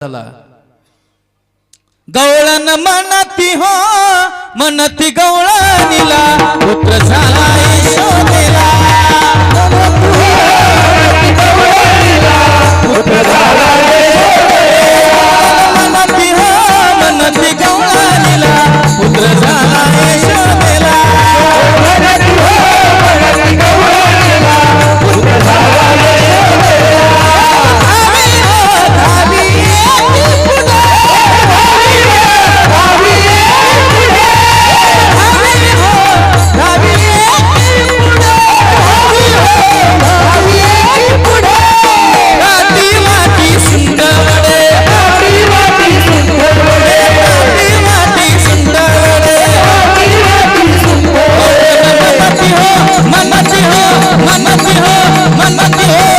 झाला गवळण म्हणती हो म्हणती गवळणीला. Mama,